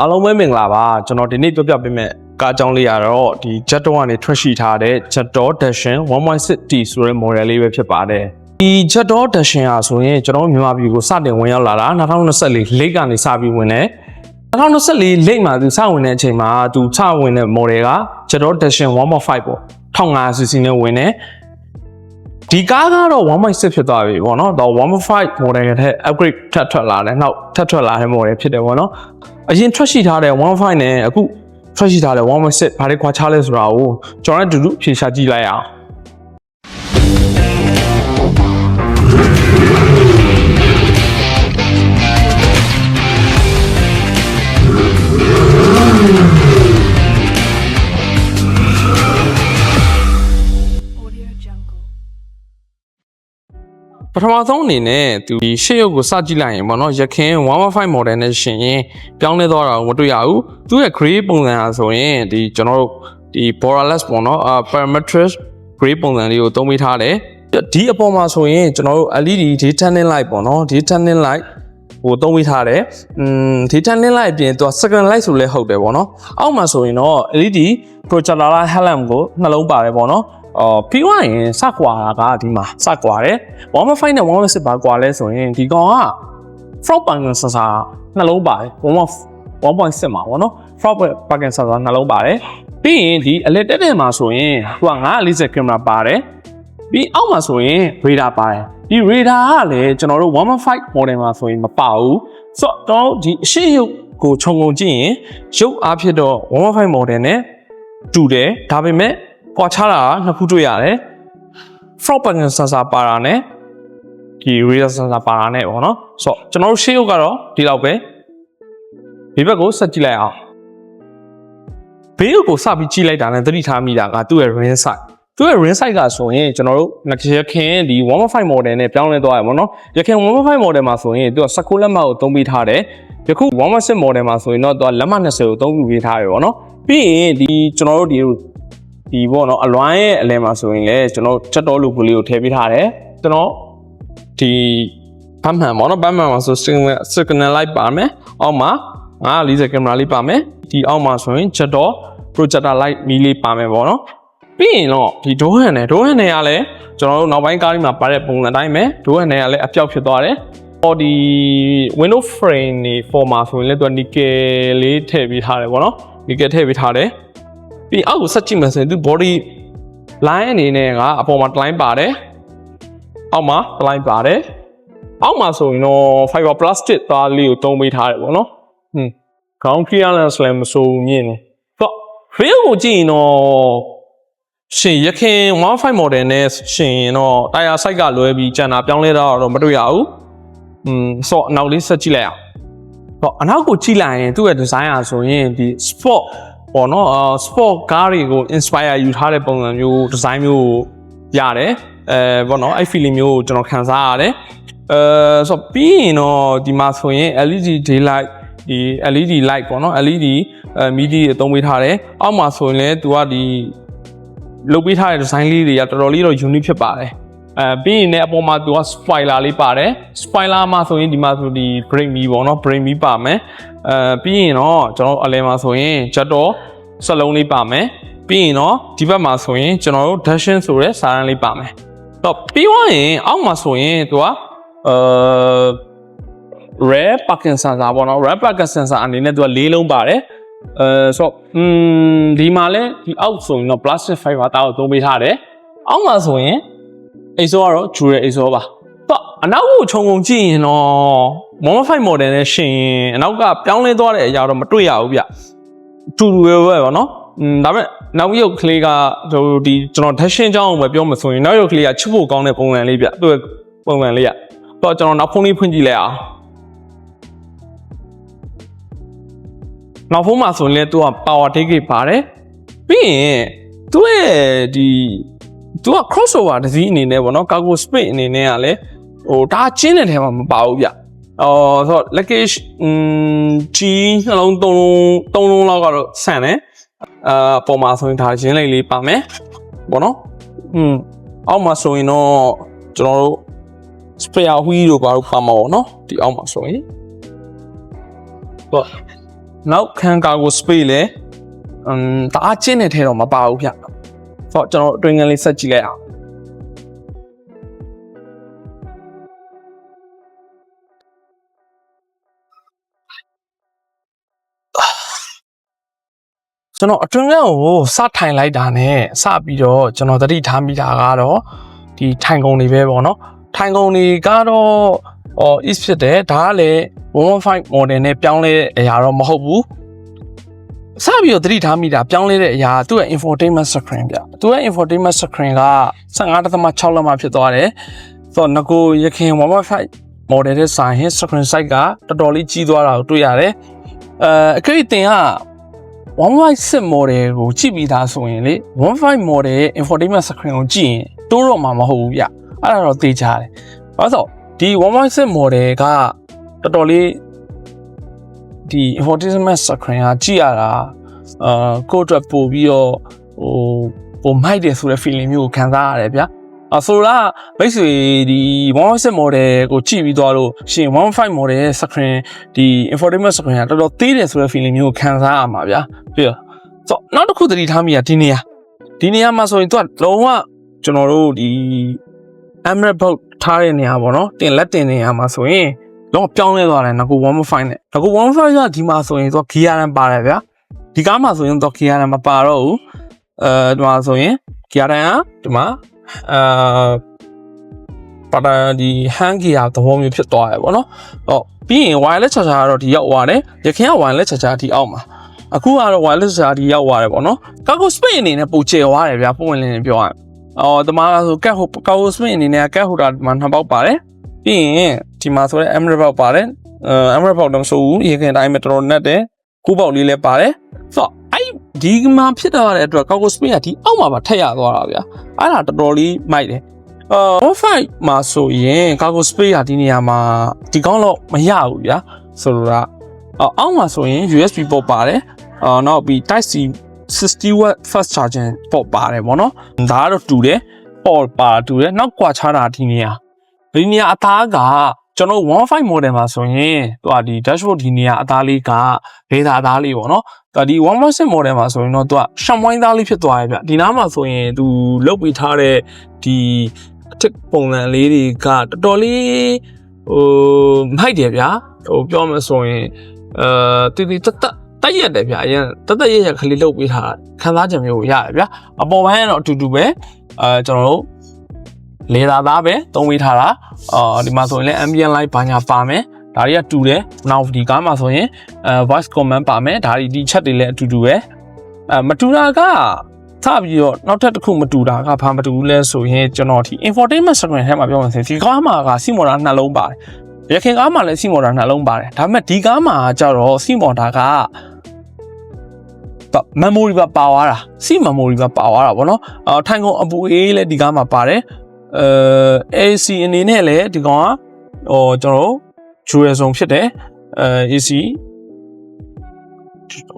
အားလုံးပဲမင်္ဂလာပါကျွန်တော်ဒီနေ့ပြောပြပေးမယ့်ကားအကြောင်းလေးကတော့ဒီ Jet 1ကနေထွက်ရှိထားတဲ့ Jet Dashin 1.6T ဆိုတဲ့ model လေးပဲဖြစ်ပါတယ်ဒီ Jet Dashin ဟာဆိုရင်ကျွန်တော်တို့မြန်မာပြည်ကိုစတင်ဝင်ရောက်လာတာ2024လိတ်ကနေစပြီးဝင်တယ်2024လိတ်မှာသူစဝင်တဲ့အချိန်မှာသူစဝင်တဲ့ model က Jet Dashin 1.5ပေါ့ 1500cc နဲ့ဝင်တယ် ဒီကားကတော့1.6ဖြစ်သွားပြီပေါ့နော်တော့1.5 model ရဲ့ထက် upgrade ထပ်ထွက်လာတယ်နောက်ထပ်ထွက်လာတဲ့ model ဖြစ်တယ်ပေါ့နော်အရင်ထွက်ရှိထားတဲ့1.5နဲ့အခုထွက်ရှိထားတဲ့1.6ဘာတွေခွာခြားလဲဆိုတာကိုကျွန်တော်တို့အတူတူဖြေရှာကြည့်လိုက်အောင် ပထမဆုံးအနေနဲ့သူဒီရှေ့ရုပ်ကိုစကြည့်လိုက်ရင်ပေါ့နော်ရခင်115 model နဲ့ရှင်ရင်ပြောင်းလဲသွားတာကိုမတွေ့ရဘူးသူရဲ့ gray ပုံစံဟာဆိုရင်ဒီကျွန်တော်တို့ဒီ borderless ပေါ့နော်အာ parametric gray ပုံစံလေးကိုသုံးပေးထားတယ်ဒီအပေါ်မှာဆိုရင်ကျွန်တော်တို့ LED day turning light ပေါ့နော် day turning light ဟိုသုံးပေးထားတယ်။อืม day turning light အပြင်သူက second light ဆိုလဲဟုတ်တယ်ပေါ့နော်။အောက်မှာဆိုရင်တော့ LED projector light headlamp ကိုနှလုံးပါတယ်ပေါ့နော်။ အော်ပြီးသွားရင်စကွာတာကဒီမှာစကွာတယ်။1.5နဲ့1.6ပါကွာလဲဆိုရင်ဒီကောင်က front panel sensor နှလုံးပါတယ်1.1.6မှာပေါ့နော် front panel sensor နှလုံးပါတယ်ပြီးရင်ဒီ electric မှာဆိုရင်သူက940 camera ပါတယ်ပြီးအောက်မှာဆိုရင် radar ပါတယ်ဒီ radar ကလည်းကျွန်တော်တို့1.5 model မှာဆိုရင်မပါဘူးဆိုတော့ဒီအရှိရုပ်ကိုခြုံငုံကြည့်ရင်ရုပ်အားဖြစ်တော့1.5 model နဲ့တူတယ်ဒါပေမဲ့ ကွာခြားတာကနှစ်ခုတွေ့ရတယ် front panel sensor ပါတာနဲ့ဒီ radar sensor ပါတာနဲ့ပေါ့နော်ဆိုတော့ကျွန်တော်တို့ရှေ့ရုပ်ကတော့ဒီလောက်ပဲဒီဘက်ကိုဆက်ကြည့်လိုက်အောင်ဘေးရုပ်ကိုစပြီးကြည့်လိုက်တာနဲ့သတိထားမိတာကသူ့ရဲ့ ring size သူ့ရဲ့ ring size ကဆိုရင်ကျွန်တော်တို့ရခင်ဒီ1.5 model နဲ့ပြောင်းလဲသွားရပါတော့ရခင်1.5 model မှာဆိုရင်သူက16လက်မှတ်ကိုသုံးပေးထားတယ်ယခု1.6 model မှာဆိုရင်တော့သူကလက်မှတ်20ကိုသုံးပေးထားတယ်ပေါ့နော်ပြီးရင်ဒီကျွန်တော်တို့ဒီ ဒီပေါ့နော်အလွမ်းရဲ့အလဲမှာဆိုရင်လည်းကျွန်တော်ချက်တော်လူကလေးကိုထည့်ပေးထားတယ်ကျွန်တော်ဒီဘတ်မှန်ပေါ့နော်ဘတ်မှန်မှာဆို signal signal light ပါမယ်အောက်မှာ940 camera လေးပါမယ်ဒီအောက်မှာဆိုရင်ချက်တော် projector light မီးလေးပါမယ်ပေါ့နော်ပြီးရင်တော့ဒီ door hand နဲ့ door hand နဲ့ကလည်းကျွန်တော်တို့နောက်ပိုင်းကားတွေမှာပါတဲ့ပုံစံတိုင်းပဲ door hand နဲ့ကလည်းအပြောက်ဖြစ်သွားတယ်ဟောဒီ window frame နေ form မှာဆိုရင်လည်းသူက nickel လေးထည့်ပေးထားတယ်ပေါ့နော် nickel ထည့်ပေးထားတယ် ပြီးအောက်ကိုဆက်ကြည့်မှဆိုရင်သူ body line အနေနဲ့ကအပေါ်မှာ line ပါတယ်အောက်မှာ line ပါတယ်အောက်မှာဆိုရင်တော့ fiber plastic သားလေးကိုတုံးပေးထားတယ်ပေါ့နော်ဟွန်း ground clearance လည်းမဆိုးမြင့်နေတော့ real ကိုကြည့်ရင်တော့ရှင်ရခင်15 model နဲ့ရှင်ရင်တော့ tire size ကလွဲပြီးကျန်တာပြောင်းလဲတာတော့မတွေ့ရဘူးอืมဆိုတော့အနောက်လေးဆက်ကြည့်လိုက်အောင်တော့အနောက်ကိုကြည့်လိုက်ရင်သူ့ရဲ့ design อ่ะဆိုရင်ဒီ sport ပေါ့နော်အာ sport ကားတွေကို inspire ယူထားတဲ့ပုံစံမျိုး design မျိုးရတယ်အဲပေါ့နော်အဲ့ feeling မျိုးကိုကျွန်တော်ခံစားရတယ်အဲဆိုတော့ပြီးရင်တော့ဒီမှာဆိုရင် LED daylight ဒီ LED light ပေါ့နော် LED အဲ MIDI အသုံးပေးထားတယ်အောက်မှာဆိုရင်လည်းသူကဒီလုပ်ပေးထားတဲ့ design လေးတွေကတော်တော်လေးတော့ unique ဖြစ်ပါတယ်အဲပြီးရင်လည်းအပေါ်မှာသူက spoiler လေးပါတယ် spoiler မှာဆိုရင်ဒီမှာဆိုဒီ brake me ပေါ့နော် brake me ပါမယ် အဲပြီးရင်တော့ကျွန်တော်အလဲမှာဆိုရင် jet door စက်လုံးလေးပါမယ်ပြီးရင်တော့ဒီဘက်မှာဆိုရင်ကျွန်တော်တို့ dashing ဆိုတဲ့စာရန်လေးပါမယ်တော့ပြီးသွားရင်အောက်မှာဆိုရင်သူကအဲ rare parking sensor ပေါ့နော် rare parking sensor အနေနဲ့သူက၄လုံးပါတယ်အဲဆိုတော့อืมဒီမှာလဲဒီအောက်ဆိုရင်တော့ plastic fiber တာကိုသုံးပေးထားတယ်အောက်မှာဆိုရင်အိတ်ဆိုကတော့ jewelry အိတ်ဆိုပါတော့ အနောက်ကိုခြုံငုံကြည့်ရင်တော့1.5 model နဲ့ရှင်ရင်အနောက်ကပြောင်းလဲသွားတဲ့အရာတော့မတွေ့ရဘူးဗျတူတူပဲပဲပေါ့နော်อืมဒါပေမဲ့နောက်ရုပ်ကလေးကဟိုဒီကျွန်တော် dashing ကြောင်းကိုပဲပြောမှဆိုရင်နောက်ရုပ်ကလေးကချစ်ဖို့ကောင်းတဲ့ပုံစံလေးဗျသူ့ရဲ့ပုံစံလေးကတော့ကျွန်တော်နောက်ဖုန်းလေးဖွင့်ကြည့်လိုက်အောင်နောက်ဖုန်းမှာဆိုရင်လည်းသူက power take ပါတယ်ပြီးရင်သူ့ရဲ့ဒီသူက crossover တစ်စီးအနေနဲ့ပေါ့နော် cargo space အနေနဲ့ကလည်း ဟိုဒါချင်းတဲ့ထဲမှာမပါဘူးဗျအော်ဆိုတော့ luggage อืมကြီးနှလုံးသုံးလုံးသုံးလုံးလောက်ကတော့ဆန်တယ်အာပေါ်မှာဆိုရင်ဒါချင်းလေးလေးပါမယ်ပေါ့နော်อืมအောက်မှာဆိုရင်တော့ကျွန်တော်တို့ spare wheel တို့ဘာလို့ပါမှာပေါ့နော်ဒီအောက်မှာဆိုရင်ပေါ့ နောက်ခံကာကို space လဲအမ်တအားကျင်းတဲ့ထဲတော့မပါဘူးဗျဆိုတော့ကျွန်တော်အတွင်းငန်းလေးဆက်ကြည့်လိုက်အောင် ကျွန်တော်အတွင်းငန်းကိုစထိုင်လိုက်တာနဲ့စပြီးတော့ကျွန်တော်သတိထားမိတာကတော့ဒီထိုင်ကုန်တွေပဲပေါ့နော်ထိုင်ကုန်တွေကတော့အော် is ဖြစ်တယ်ဒါကလည်း115 model နဲ့ပြောင်းလဲတဲ့အရာတော့မဟုတ်ဘူးစပြီးတော့သတိထားမိတာပြောင်းလဲတဲ့အရာသူ့ရဲ့ infotainment screen ဗျသူ့ရဲ့ infotainment screen က15.6လက်မှဖြစ်သွားတယ်ဆိုတော့ငကိုရခင်115 model တဲ့ဆိုင်ဟင်း screen size ကတော်တော်လေးကြီးသွားတာကိုတွေ့ရတယ်အဲအကြိတ်တင်က 116 model ကိုကြည့်ပြီးသားဆိုရင်လေ15 model ရဲ့ infotainment screen ကိုကြည့်ရင်တိုးတော့မှာမဟုတ်ဘူးဗျအဲ့ဒါတော့သိကြတယ်ဘာလို့ဆိုဒီ116 model ကတော်တော်လေးဒီ infotainment screen ကကြည့်ရတာအာကိုယ့်အတွက်ပို့ပြီးတော့ဟိုပိုမိုက်တယ်ဆိုတဲ့ feeling မျိုးကိုခံစားရတယ်ဗျ အဆိုတော့မိတ်ဆွေဒီ116 model ကိုကြည့်ပြီးသွားလို့ရှင်15 model ရဲ့ screen ဒီ infotainment screen ကတော်တော်သေးတယ်ဆိုတဲ့ feeling မျိုးကိုခံစားရမှာဗျာပြီးတော့ဆိုနောက်တစ်ခုသတိထားမိရဒီနေရာဒီနေရာမှာဆိုရင်သူကလုံးဝကျွန်တော်တို့ဒီ Emerald Boat ထားတဲ့နေရာပေါ့နော်တင်လက်တင်နေရာမှာဆိုရင်တော့ပြောင်းလဲသွားတယ်ငကူ115နဲ့ငကူ115ကဒီမှာဆိုရင်သူက gear ရန်ပါတယ်ဗျာဒီကားမှာဆိုရင်တော့ gear ရန်မပါတော့ဘူးအဲဒီမှာဆိုရင် gear ရန်ကဒီမှာ အာပါတာဒီ hand gear သဘောမျိုးဖြစ်သွားတယ်ပေါ့နော်ဟောပြီးရင် wireless charger ကတော့ဒီရောက်သွားတယ်ရခင်က wireless charger ဒီအောက်မှာအခုကတော့ wireless charger ဒီရောက်သွားတယ်ပေါ့နော်ကာကို space အနေနဲ့ပိုကျယ်သွားတယ်ဗျာပုံဝင်လင်းနေပြောရရင်အော်တမားဆိုကက်ဟိုကာကို space အနေနဲ့ကက်ဟိုတာဒီမှာနှစ်ပေါက်ပါတယ်ပြီးရင်ဒီမှာဆိုရဲ emerald ပေါက်ပါတယ်အဲ emerald ပေါက်တော့မဆိုဘူးရခင်တိုင်းမှာတော်တော်နဲ့တယ်ကိုပေါက်လေးလည်းပါတယ်ဆိုတော့ အဲ့ဒီမှာဖြစ်တော့တဲ့အတွက်ကာကို space ကဒီအောက်မှာပါထက်ရသွားတာဗျာအဲ့ဒါတော်တော်လေးမိုက်တယ်အာ5မှာဆိုရင်ကာကို space ကဒီနေရာမှာဒီကောင်းတော့မရဘူးဗျာဆိုတော့အောက်မှာဆိုရင် USB port ပါတယ်အာနောက်ပြီး Type C 60 watt fast charging port ပါတယ်ဗောနော်ဒါကတော့တူတယ် port ပါတူတယ်နောက်ကွာခြားတာဒီနေရာဒီနေရာအသားက ကျွန်တော်15 model မှာဆိုရင်သူကဒီ dashboard ဒီနေရာအသားလေးကဒေတာအသားလေးပေါ့နော်သူကဒီ116 model မှာဆိုရင်တော့သူကရှမ်ဝိုင်းသားလေးဖြစ်သွားရဲ့ဗျဒီနားမှာဆိုရင်သူလုတ်ပြီးထားတဲ့ဒီအထက်ပုံစံလေးတွေကတော်တော်လေးဟိုမိုက်တယ်ဗျာဟိုပြောမှဆိုရင်အဲတီတီတက်တက်တက်ရက်တယ်ဗျာအရင်တက်တက်ရက်ရက်ကလေးလုတ်ပေးထားခံစားချက်မျိုးရတယ်ဗျာအပေါ်ပိုင်းကတော့အတူတူပဲအဲကျွန်တော်တို့ လေသာသားပဲသုံးပေးထားတာအာဒီမှာဆိုရင်လည်း ambient light ဘာညာပါမယ်ဒါတွေကတူတယ်နောက်ဒီကားမှာဆိုရင်အဲ voice command ပါမယ်ဒါတွေဒီချက်တွေလည်းအတူတူပဲအဲမတူတာကထပြီးတော့နောက်ထပ်တစ်ခုမတူတာကဘာမတူဘူးလဲဆိုရင်ကျွန်တော်ဒီ infotainment screen ထဲမှာပြောမှဆိုရင်ဒီကားမှာကစီမော်တာနှလုံးပါတယ်ရခင်ကားမှာလည်းစီမော်တာနှလုံးပါတယ်ဒါပေမဲ့ဒီကားမှာကျတော့စီမော်တာက memory ပါပါသွားတာစီ memory ပါပါသွားတာဗောနော်အော်ထိုင်ကုန်အပူအေးလည်းဒီကားမှာပါတယ် အဲ AC အနေနဲ့လည်းဒီကောင်ကဟိုကျွန်တော်တို့ dual zone ဖြစ်တယ်အဲ AC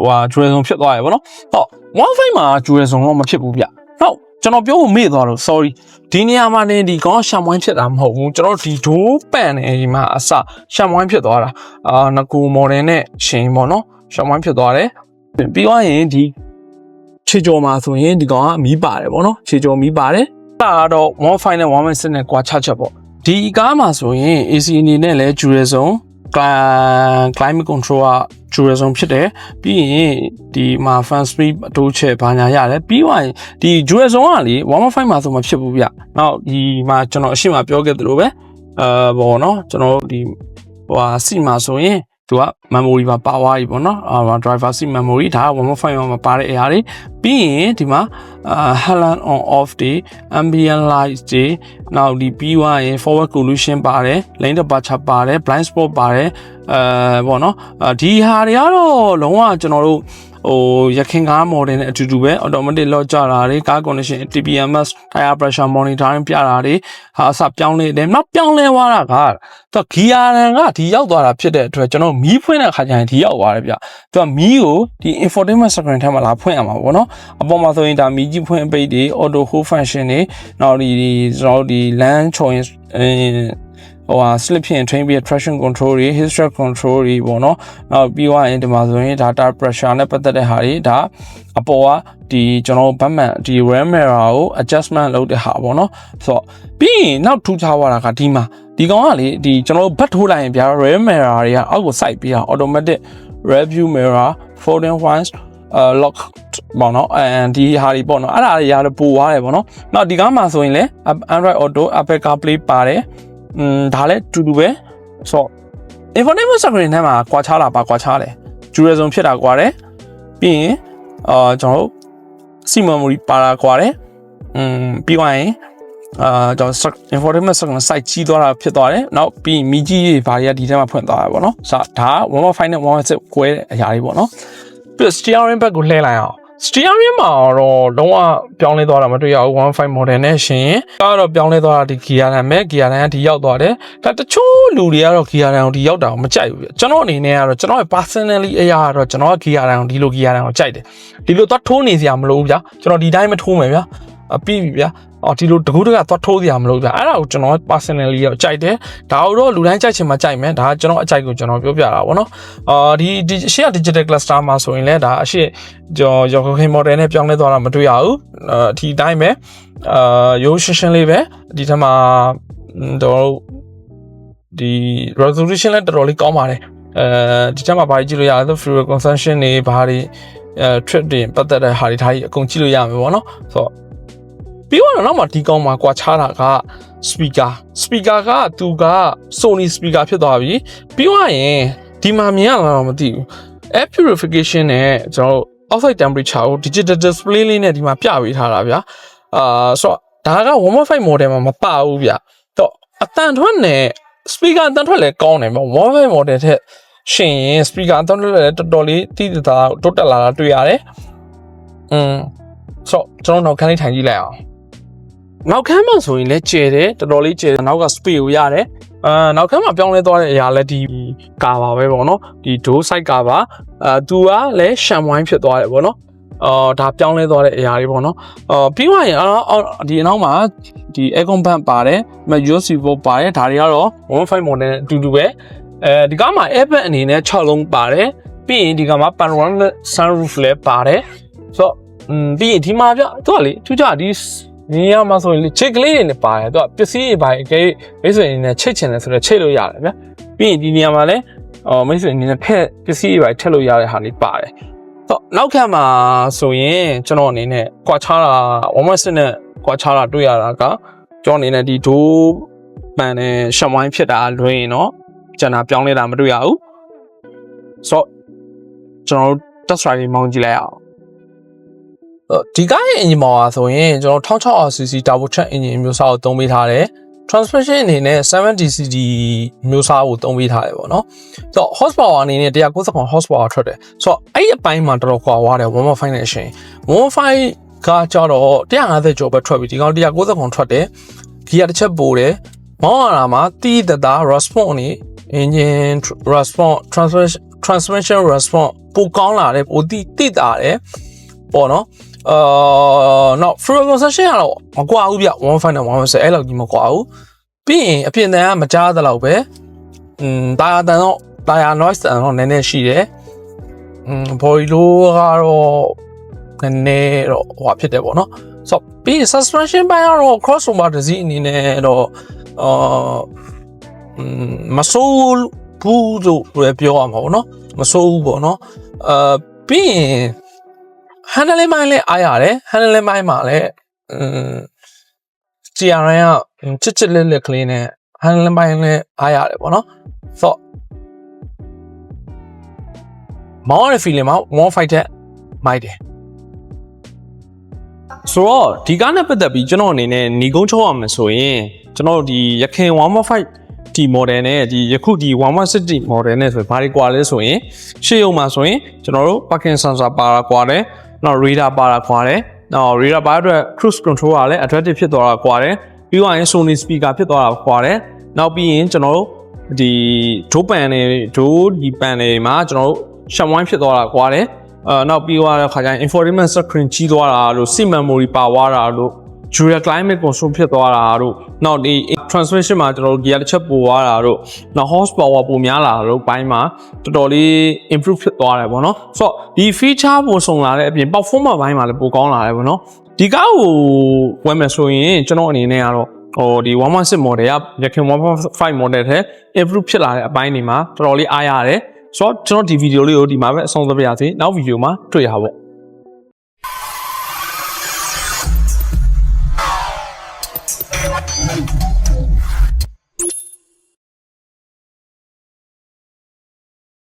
ဟို dual zone ဖြစ်သွားရယ်ဗောနော်ဟော Wi-Fi မှာ dual zone တော့မဖြစ်ဘူးဗျဟုတ်ကျွန်တော်ပြောဖို့မေ့သွားတော့ sorry ဒီနေရာမှာနေဒီကောင်ရှမ်ဝိုင်းဖြစ်တာမဟုတ်ဘူးကျွန်တော်ဒီဒိုးပန်နေဒီမှာအစရှမ်ဝိုင်းဖြစ်သွားတာအာငကူမော်ဒယ်နဲ့ရှင်ပေါ့နော်ရှမ်ဝိုင်းဖြစ်သွားတယ်ပြီးသွားရင်ဒီခြေကြော်မှာဆိုရင်ဒီကောင်ကမီးပါတယ်ပေါ့နော်ခြေကြော်မီးပါတယ် ဒါကတော့1.5နဲ့1.6နဲ့ကွာခြားချက်ပေါ့ဒီကားမှာဆိုရင် AC အနေနဲ့လည်း dual zone climate control က dual zone ဖြစ်တယ်ပြီးရင်ဒီမှာ fan speed အတိုးချက်ဘာညာရတယ်ပြီးသွားရင်ဒီ dual zone ကလေ1.5မှာဆိုမဖြစ်ဘူးဗျနောက်ဒီမှာကျွန်တော်အရှိမပြောခဲ့သလိုပဲအဲဘောနော်ကျွန်တော်ဒီဟိုဟာစီမှာဆိုရင် သူက memory ပါပါသွားပြီပေါ့နော်အာ driver seat memory ဒါက1.5မှာပါတဲ့အရာတွေပြီးရင်ဒီမှာအာ Helen on off တွေ ambient light တွေနောက်ဒီပြီးသွားရင် forward collision ပါတယ် lane departure ပါတယ် blind spot ပါတယ်အဲပေါ့နော်ဒီဟာတွေကတော့လုံးဝကျွန်တော်တို့ ဟိုရခင်ကား model နဲ့အတူတူပဲ automatic lock ကြတာတွေကား condition TPMS tire pressure monitoring ပြတာတွေဟာအစပြောင်းလဲတယ်နောက်ပြောင်းလဲသွားတာကသူက gear ရန်ကဒီရောက်သွားတာဖြစ်တဲ့အတွက်ကျွန်တော်မီးဖွင့်တဲ့ခါကျရင်ဒီရောက်သွားတယ်ဗျသူကမီးကိုဒီ infotainment screen ထဲမှာလာဖွင့်ရမှာပေါ့နော်အပေါ်မှာဆိုရင်ဒါမီးကြီးဖွင့်ပိတ်တွေ auto hold function တွေနောက်ဒီကျွန်တော်တို့ဒီ LAN ချုံရင်အဲ ဟိုဟာ slip ဖြစ်ရင် train ပြီး traction control တွေ history control တွေပေါ့နော်နောက်ပြီးသွားရင်ဒီမှာဆိုရင် data pressure နဲ့ပတ်သက်တဲ့ဟာတွေဒါအပေါ်ကဒီကျွန်တော်ဘတ်မှန်ဒီ RAM mirror ကို adjustment လုပ်တဲ့ဟာပေါ့နော်ဆိုတော့ပြီးရင်နောက်ထူးခြားသွားတာကဒီမှာဒီကောင်ကလေဒီကျွန်တော်ဘတ်ထိုးလိုက်ရင်ဗျာ RAM mirror တွေကအောက်ကိုစိုက်ပြီးတာ automatic review mirror folding ones အာ lock ပေါ့နော်အဲဒီဟာတွေပေါ့နော်အဲ့ဒါတွေရတယ်ပိုသွားတယ်ပေါ့နော်နောက်ဒီကားမှာဆိုရင်လည်း Android Auto Apple CarPlay ပါတယ် อืมဒါလည်းတူတူပဲဆိုတော့ infotainment screen ထဲမှာကွာခြားတာပါကွာခြားတယ် duration ဖြစ်တာကွာတယ်ပြီးရင်အာကျွန်တော်တို့ SIM memory ပါတာကွာတယ်อืมပြီးသွားရင်အာကျွန်တော် infotainment screen site ကြီးသွားတာဖြစ်သွားတယ်နောက်ပြီးရင်မီကြီးတွေဘာတွေကဒီထဲမှာဖွင့်သွားတာပေါ့နော်ဆိုတော့ဒါ1.5နဲ့1.6ကွဲတဲ့အရာတွေပေါ့နော် ပြီး steering back ကိုလှည့်လိုက်အောင် steering မှာတော့လုံးဝပြောင်းလဲသွားတာမတွေ့ရဘူး15 model နဲ့ရှင်ကတော့ပြောင်းလဲသွားတာဒီ gear တန်းပဲ gear တန်းကဒီရောက်သွားတယ်ဒါတချို့လူတွေကတော့ gear တန်းကိုဒီရောက်တာကိုမကြိုက်ဘူးပြကျွန်တော်အနေနဲ့ကတော့ကျွန်တော်ရဲ့ personally အရာကတော့ကျွန်တော်က gear တန်းကိုဒီလို gear တန်းကိုကြိုက်တယ်ဒီလိုသွားထိုးနေစရာမလိုဘူးဗျာကျွန်တော်ဒီတိုင်းမထိုးမယ်ဗျာ အပြီးပြီဗျာအော်ဒီလိုတကူးတကသွားထိုးစရာမလိုဗျာအဲ့ဒါကိုကျွန်တော် personally တော့ကြိုက်တယ်ဒါတော့လူတိုင်းကြိုက်ချင်မှကြိုက်မယ်ဒါကကျွန်တော်အကြိုက်ကိုကျွန်တော်ပြောပြတာပေါ့နော်အာဒီဒီအရှိက digital cluster မှာဆိုရင်လည်းဒါအရှိကျော်ရောခိုင် model နဲ့ပြောင်းလဲသွားတာမတွေ့ရဘူးအာဒီတိုင်းပဲအာရိုးရှင်းရှင်းလေးပဲဒီထက်မှာတော့ဒီ resolution လည်းတော်တော်လေးကောင်းပါတယ်အဲဒီထက်မှာဘာကြည့်လို့ရလဲ fuel consumption တွေဘာတွေအဲ trip တွေပတ်သက်တဲ့ဟာတွေဒါကြီးအကုန်ကြည့်လို့ရမယ်ပေါ့နော်ဆိုတော့ ပြီးတော့နောက်မှဒီကောင်းမှာကွာခြားတာက speaker speaker ကသူက Sony speaker ဖြစ်သွားပြီပြီးတော့ရင်ဒီမှာမြင်ရလားတော့မသိဘူး air purification နဲ့ကျွန်တော်တို့ outside temperature ကို digital display လေးနဲ့ဒီမှာပြပေးထားတာဗျာအာဆိုတော့ဒါက 1.5 model မှာမပါဘူးဗျာတော့အတန်ထွက်နဲ့ speaker အတန်ထွက်လည်းကောင်းတယ်ပေါ့1.5 model ထက်ရှင်ရင် speaker အတန်ထွက်လည်းတော်တော်လေးတိတိတာတိုးတက်လာတာတွေ့ရတယ်อืมဆိုတော့ကျွန်တော်နောက်ခန်းလေးထိုင်ကြည့်လိုက်အောင် နောက်ခန်းမှာဆိုရင်လည်းကျယ်တယ်တော်တော်လေးကျယ်တယ်နောက်က space ကိုရတယ်အာနောက်ခန်းမှာပြောင်းလဲသွားတဲ့အရာလည်းဒီကာပါပဲပေါ့နော်ဒီ door side ကာပါအာသူကလည်းရှမ်ဝိုင်းဖြစ်သွားတယ်ပေါ့နော်အော်ဒါပြောင်းလဲသွားတဲ့အရာတွေပေါ့နော်အော်ပြီးသွားရင်အော်ဒီအနောက်မှာဒီ aircon fan ပါတယ်မ USB port ပါတယ်ဒါတွေကတော့1.5 model နဲ့အတူတူပဲအဲဒီကမှာ airbag အနေနဲ့6လုံးပါတယ်ပြီးရင်ဒီကမှာ panoramic sunroof လည်းပါတယ်ဆိုတော့อืมပြီးရင်ဒီမှာပြသူကလေသူကဒီ နေရာမှာဆိုရင်လေချိတ်ကလေးတွေနဲ့ပါတယ်သူကပစ္စည်းတွေပါတယ်အကဲမိတ်ဆွေအနေနဲ့ချိတ်ချင်တယ်ဆိုတော့ချိတ်လို့ရတယ်ဗျပြီးရင်ဒီနေရာမှာလည်းအော်မိတ်ဆွေအနေနဲ့ဖက်ပစ္စည်းတွေပါတယ်ထည့်လို့ရတဲ့ဟာလေးပါတယ်တော့နောက်ခါမှာဆိုရင်ကျွန်တော်အနေနဲ့ကွာခြားတာ1.6နဲ့ကွာခြားတာတွေ့ရတာကကျွန်တော်အနေနဲ့ဒီဒိုးပန်နဲ့ရှမ်ဝိုင်းဖြစ်တာလွှင်းတော့ကျန်တာပြောင်းလဲတာမတွေ့ရဘူးဆိုတော့ကျွန်တော်တို့ test drive လေးမောင်းကြည့်လိုက်အောင် ဒီကားရဲ့ engine power ဆိုရင်ကျွန်တော် 1600cc turbocharged engine မျိုးစားကိုသုံးပေးထားတယ် transmission အနေနဲ့ 7DCD မျိုးစားကိုသုံးပေးထားတယ်ပေါ့နော်ဆိုတော့ horsepower အနေနဲ့190 horsepower ထွက်တယ်ဆိုတော့အဲ့ဒီအပိုင်းမှာတော်တော်ကွာသွားတယ်1.5နဲ့ရှင်1.5ကကြတော့150ကျော်ပဲထွက်ပြီဒီကောင်190ထွက်တယ်ဂီယာတစ်ချက်ပိုတယ်မောင်းရတာမှာတီးတသား response နေ engine response transmission transmission response ပိုကောင်းလာတယ်ပိုတိတိတာတယ်ပေါ့နော် အာနောက် fuel consumption ကတော့မကွာဘူးဗျ1.5နဲ့1.6အဲ့လောက်ကြီးမကွာဘူးပြီးရင်အပြင်တန်းကမကြားသလောက်ပဲอืมတာယာတန်တော့တာယာ noise တန်တော့နည်းနည်းရှိတယ်อืม body low ကတော့နည်းနည်းတော့ဟိုဖြစ်တယ်ပေါ့နော်ဆိုတော့ပြီးရင် suspension ဘိုင်းကတော့ crossover တစ်စီးအနေနဲ့တော့အာอืมမဆိုးဘူးလို့လည်းပြောရမှာပေါ့နော်မဆိုးဘူးပေါ့နော်အာပြီးရင် handling ပိုင်းလည်းအားရတယ် handling ပိုင်းမှာလည်းอืม CRM ကချစ်ချစ်လက်လက်ကလေးနဲ့ handling ပိုင်းလည်းအားရတယ်ပေါ့နော်ဆိုတော့မောင်းရတဲ့ feeling မှာ one fight တဲ့မိုက်တယ်ဆိုတော့ဒီကားနဲ့ပတ်သက်ပြီးကျွန်တော်အနေနဲ့ညီကုန်းချုပ်ရမယ်ဆိုရင်ကျွန်တော်ဒီရခင်115ဒီ model နဲ့ဒီယခုဒီ116 model နဲ့ဆိုရင်ဘာတွေကွာလဲဆိုရင်ရှေ့ရုံမှာဆိုရင်ကျွန်တော်တို့ parking sensor ပါတာကွာတယ် နောက် radar ပါတာကွာတယ်နောက် radar ပါတဲ့အတွက် cruise control ကလည်း attractive ဖြစ်သွားတာကွာတယ်ပြီးတော့ရင် Sony speaker ဖြစ်သွားတာကွာတယ်နောက်ပြီးရင်ကျွန်တော်တို့ဒီဒိုးပန်တွေဒိုးဒီပန်တွေမှာကျွန်တော်တို့ရှမ်ဝိုင်းဖြစ်သွားတာကွာတယ်အာနောက်ပြီးသွားတဲ့ခါကျရင် infotainment screen ကြီးသွားတာတို့ SIM memory ပါသွားတာတို့ dual climate control ဖြစ်သွားတာတို့ နောက်ဒီ transmission မှာကျွန်တော်တို့ gear တစ်ချက်ပိုသွားတာတို့နောက် horsepower ပိုများလာတာတို့ဘိုင်းမှာတော်တော်လေး improve ဖြစ်သွားတယ်ပေါ့နော်ဆိုတော့ဒီ feature ပိုဆောင်လာတဲ့အပြင် performance ဘိုင်းမှာလည်းပိုကောင်းလာတယ်ပေါ့နော်ဒီကားကိုဝယ်မယ်ဆိုရင်ကျွန်တော်အနေနဲ့ကတော့ဟိုဒီ116 model ကရခင်1.5 model ထဲ improve ဖြစ်လာတဲ့အပိုင်းတွေမှာတော်တော်လေးအားရတယ်ဆိုတော့ကျွန်တော်ဒီဗီဒီယိုလေးကိုဒီမှာပဲအဆုံးသတ်ပါရစေနောက်ဗီဒီယိုမှာတွေ့ရပါပေါ့